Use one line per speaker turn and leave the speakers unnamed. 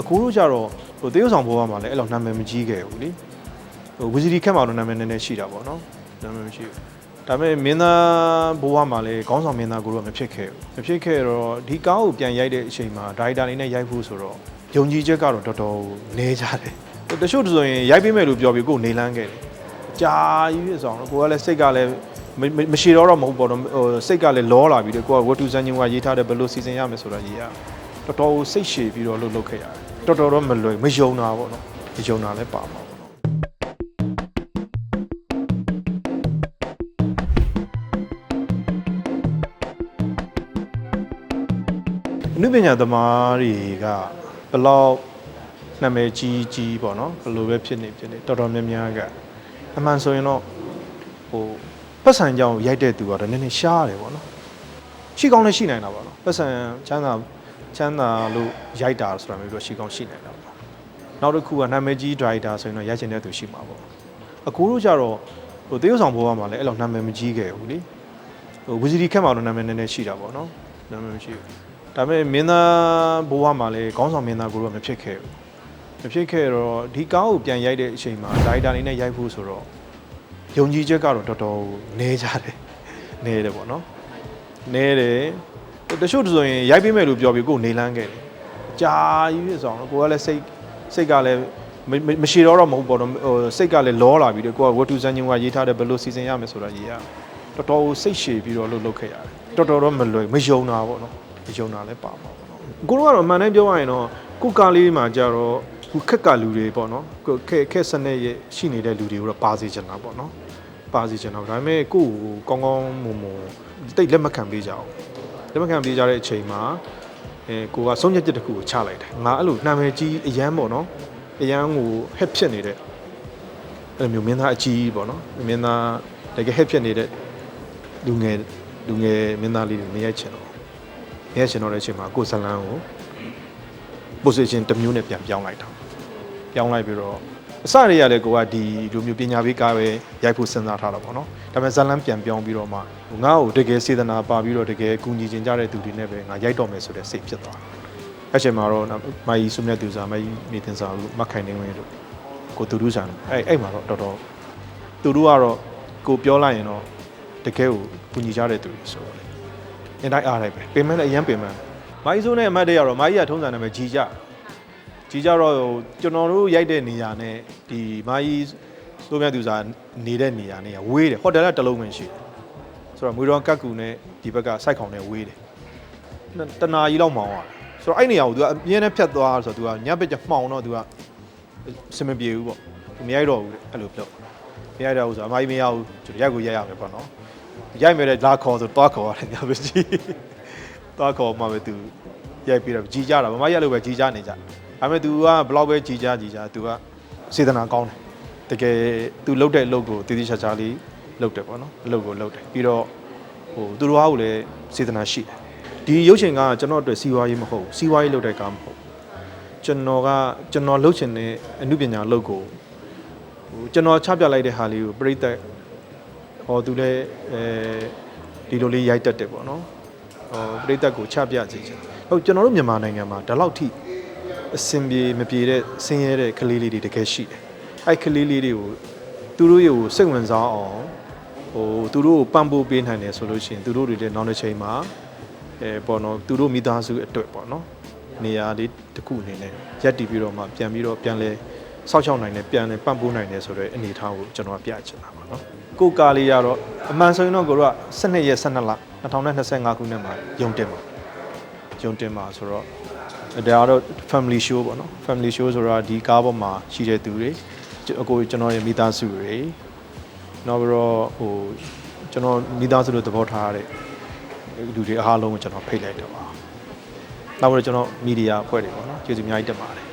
အကိုတို့ကြတော့ဟိုတရုတ်ဆောင်ဘိုးကမှလည်းအဲ့လောက်နာမည်မကြီးခဲ့ဘူးလေဟိုဝီစီဒီခက်မှာတော့နာမည်နည်းနည်းရှိတာပေါ့နော်နာမည်မရှိဘူးဒါပေမဲ့မင်းသားဘိုးကမှလည်းခေါင်းဆောင်မင်းသားကိုတော့မဖြစ်ခဲ့ဘူးမဖြစ်ခဲ့တော့ဒီကားကိုပြန်ရိုက်တဲ့အချိန်မှာဒါရိုက်တာလေးနဲ့ရိုက်ဖို့ဆိုတော့ယုံကြည်ချက်ကတော့တော်တော်နေကြတယ်တချို့ဆိုရင်ရိုက်ပေးမယ်လို့ပြောပြီးကိုယ်နေလန်းခဲ့တယ်ကြာကြီးဖြစ်ဆောင်တော့ကိုကလည်းစိတ်ကလည်းမမမရှိတော့တော့မဟုတ်ပေါ့နော်ဟိုစိတ်ကလည်းလောလာပြီးတော့ကိုကဝတ္ထုစံချင်းကရေးထားတယ်ဘယ်လိုစီစဉ်ရမယ်ဆိုတာရေးရတော်တော်စိတ်ရှည်ပြီးတော့လှုပ်လှုပ်ခဲ့ရတယ် တော်တော်တော့မလွယ်မယုံတာပေါ့နော်မယုံတာလည်းပါမှာပေါ့နော်အနုပညာသမားတွေကဘယ်လောက်နာမည်ကြီးကြီးပေါ့နော်ဘယ်လိုပဲဖြစ်နေဖြစ်နေတော်တော်များများကအမှန်ဆိုရင်တော့ဟိုပတ်စံကြောင်ရိုက်တဲ့သူကတော့နည်းနည်းရှားတယ်ပေါ့နော်ရှိကောင်းလည်းရှိနိုင်တာပေါ့နော်ပတ်စံချမ်းသာ ချမ်းသာလို့ရိုက်တာဆိုတာမျိုးတော့ရှိကောင်းရှိနိုင်တာပေါ့နောက်တစ်ခုကနာမည်ကြီးဒရိုက်တာဆိုရင်တော့ရိုက်ချင်တဲ့သူရှိမှာပေါ့အကူတို့ကြတော့ဟိုတရုတ်ဆောင်ဘိုးကမှလည်းအဲ့လောက်နာမည်မကြီးခဲ့ဘူးလေဟိုဝီစီဒီခက်မှာတော့နာမည်နည်းနည်းရှိတာပေါ့နော်နာမည်မရှိဘူးဒါပေမဲ့မင်းသားဘိုးကမှလည်းခေါင်းဆောင်မင်းသားကိုတော့မဖြစ်ခဲ့ဘူးမဖြစ်ခဲ့တော့ဒီကားကိုပြန်ရိုက်တဲ့အချိန်မှာဒါရိုက်တာလေးနဲ့ရိုက်ဖို့ဆိုတော့ယုံကြည်ချက်ကတော့တော်တော်နေကြတယ်နေတယ်ပေါ့နော်နေတယ် တချို့ဆိုရင်ရိုက်ပေးမယ်လို့ပြောပြီးကိုယ်နေလန်းခဲ့တယ်ကြာကြီးဖြစ်ဆောင်တော့ကိုကလည်းစိတ်စိတ်ကလည်းမမမရှိတော့တော့မဟုတ်ပေါ့နော်ဟိုစိတ်ကလည်းလောလာပြီးတော့ကိုကဝတ္ထုစံချင်းကရေးထားတယ်ဘယ်လိုစီစဉ်ရမယ်ဆိုတာရေးရတော်တော်စိတ်ရှည်ပြီးတော့လှုပ်လှုပ်ခဲ့ရတယ်တော်တော်တော့မလွယ်မယုံတာပေါ့နော်ယုံတာလည်းပါမှာပေါ့နော်ကိုတို့ကတော့အမှန်တမ်းပြောရရင်တော့ကိုကားလေးမှာကြတော့ခုခက်ကလူတွေပေါ့နော်ကိုခက်ခက်စနစ်ရဲ့ရှိနေတဲ့လူတွေကိုတော့ပါစေချင်တာပေါ့နော်ပါစေချင်တာဒါပေမဲ့ကိုယ့်ကိုကောင်းကောင်းမွန်မွန်တိတ်လက်မခံပေးကြအောင် လက်မခံပေးကြတဲ့အချိန်မှာအဲကိုကဆုံးဖြတ်ချက်တစ်ခုကိုချလိုက်တယ်ငါအဲ့လိုနာမည်ကြီးအရန်ပေါ့နော်အရန်ကိုဟက်ဖြစ်နေတဲ့အဲ့လိုမျိုးမင်းသားအကြီးပေါ့နော်မင်းသားတကယ်ဟက်ဖြစ်နေတဲ့လူငယ်လူငယ်မင်းသားလေးတွေမရိုက်ချင်တော့ရဲရှင်တော့တဲ့အချိန်မှာကိုယ်ဇလန်းကို position တစ်မျိုးနဲ့ပြန်ပြောင်းလိုက်တာပြောင်းလိုက်ပြီးတော့ အစတွေကလည်းကိုကဒီလိုမျိုးပညာပေးကားပဲရိုက်ဖို့စဉ်းစားထားတာပေါ့နော်ဒါပေမဲ့ဇလန်းပြန်ပြောင်းပြီးတော့မှငါ့ကိုတကယ်စေတနာပါပြီးတော့တကယ်ကူညီကျင်ကြတဲ့သူတွေနဲ့ပဲငါရိုက်တော့မယ်ဆိုတဲ့စိတ်ဖြစ်သွားတယ်အဲ့ချိန်မှာတော့မိုင်းစုမြတ်သူစာမိုင်းမိတင်စာလို့မခိုင်နေဝင်လို့ကိုသူတို့ဆန်အဲ့အဲ့မှာတော့တော်တော်သူတို့ကတော့ကိုပြောလိုက်ရင်တော့တကယ်ကိုကူညီကြတဲ့သူတွေဆိုတော့အင်တိုင်းအားလိုက်ပဲပင်မလည်းအရင်ပင်မမိုင်းဆိုးနဲ့အမတ်တွေကတော့မိုင်းရထုံးစံနာမည်ကြီးကြ ကြီးကြတော့ဟိုကျွန်တော်တို့ရိုက်တဲ့နေရာနဲ့ဒီမိုင်းဆိုးမြတ်သူစာနေတဲ့နေရာနဲ့ဝေးတယ်ဟိုတယ်ကတစ်လုံးပဲရှိတယ်ဆိုတော့မွေတော်ကတ်ကူနဲ့ဒီဘက်ကစိုက်ခေါင်နဲ့ဝေးတယ်တနာကြီးလောက်မောင်းရတယ်ဆိုတော့အဲ့နေရာကို तू ကအမြဲတမ်းဖြတ်သွားဆိုတော့ तू ကညဘက်ကျမှောင်တော့ तू ကစမပြေဘူးပေါ့ तू မရိုက်တော့ဘူးတဲ့အဲ့လိုပြောမရိုက်တော့ဘူးဆိုတော့အမိုင်းမရဘူးကျွန်တော်ရိုက်ကိုရိုက်ရမယ်ပေါ့နော် ရိုက်မယ်တဲ့လာခေါ်ဆိုတွားခေါ်ရတယ်ညပဲကြီးတွားခေါ်မှပဲသူရိုက်ပြီးတော့ကြီးကြတာမမရက်လို့ပဲကြီးကြနေကြ ဒါပေမဲ့ तू ကဘလောက်ပဲကြီးကြကြီးကြ तू ကစေတနာကောင်းတယ်တကယ် तू လှုပ်တဲ့အလုပ်ကိုတည်တည်ချာချာလေးလှုပ်တယ်ပေါ့နော်အလုပ်ကိုလှုပ်တယ်ပြီးတော့ဟိုသူတို့ဟာကိုလည်းစေတနာရှိတယ်ဒီရုပ်ရှင်ကကျွန်တော်အတွက်စီးပွားရေးမဟုတ်ဘူးစီးပွားရေးလုပ်တဲ့ကားမဟုတ်ဘူးကျွန်တော်ကကျွန်တော်လှုပ်ချင်တဲ့အမှုပညာလုပ်ကိုဟိုကျွန်တော်ချပြလိုက်တဲ့ဟာလေးကိုပြိတ္တ ဟောသူလည်းအဲဒီလိုလေးရိုက်တတ်တယ်ပေါ့နော်ဟောပြိသက်ကိုချပြစေချင်ဟုတ်ကျွန်တော်တို့မြန်မာနိုင်ငံမှာဒီလောက်ထိ အစင်ပြေမပြေတဲ့ဆင်းရဲတဲ့ကလေးလေးတွေတကယ်ရှိတယ်အဲ့ကလေးလေးတွေကိုသူတို့ရဲ့ကိုစိတ်ဝင်စားအောင်ဟိုသူတို့ကိုပံ့ပိုးပေးနိုင်တယ်ဆိုလို့ရှိရင်သူတို့တွေလည်းနောက်တစ်ချိန်မှာအဲပေါ့နော်သူတို့မိသားစုအတွက်ပေါ့နော်နေရာလေးတစ်ခုအနေနဲ့ရက်တည်ပြီးတော့မှပြန်ပြီးတော့ပြန်လဲစောက်ချောက်နိုင်တယ်ပြန်လဲပံ့ပိုးနိုင်တယ်ဆိုတော့အနေအထားကိုကျွန်တော်ကပြချင်တာပါနော်ကိုကားလေးရတော့အမှန်ဆိုရင်တော့ကိုတို့က12ရက်12လ2025ခုနှစ်မှာယုံတင်ပါယုံတင်ပါဆိုတော့ ဒါကတော့ family show ပေါ့နော် family show ဆိုတော့ဒီကားပေါ်မှာရှိတဲ့သူတွေအကိုကျွန်တော်ရဲ့မိသားစုတွေနောက်ပြီးတော့ဟိုကျွန်တော်မိသားစုလို့သဘောထားရတဲ့လူတွေအားလုံးကိုကျွန်တော်ဖိတ်လိုက်တော့ပါနောက်ပြီးတော့ကျွန်တော်မီဒီယာအဖွဲ့တွေပေါ့နော်ကျေးဇူးအများကြီးတင်ပါတယ်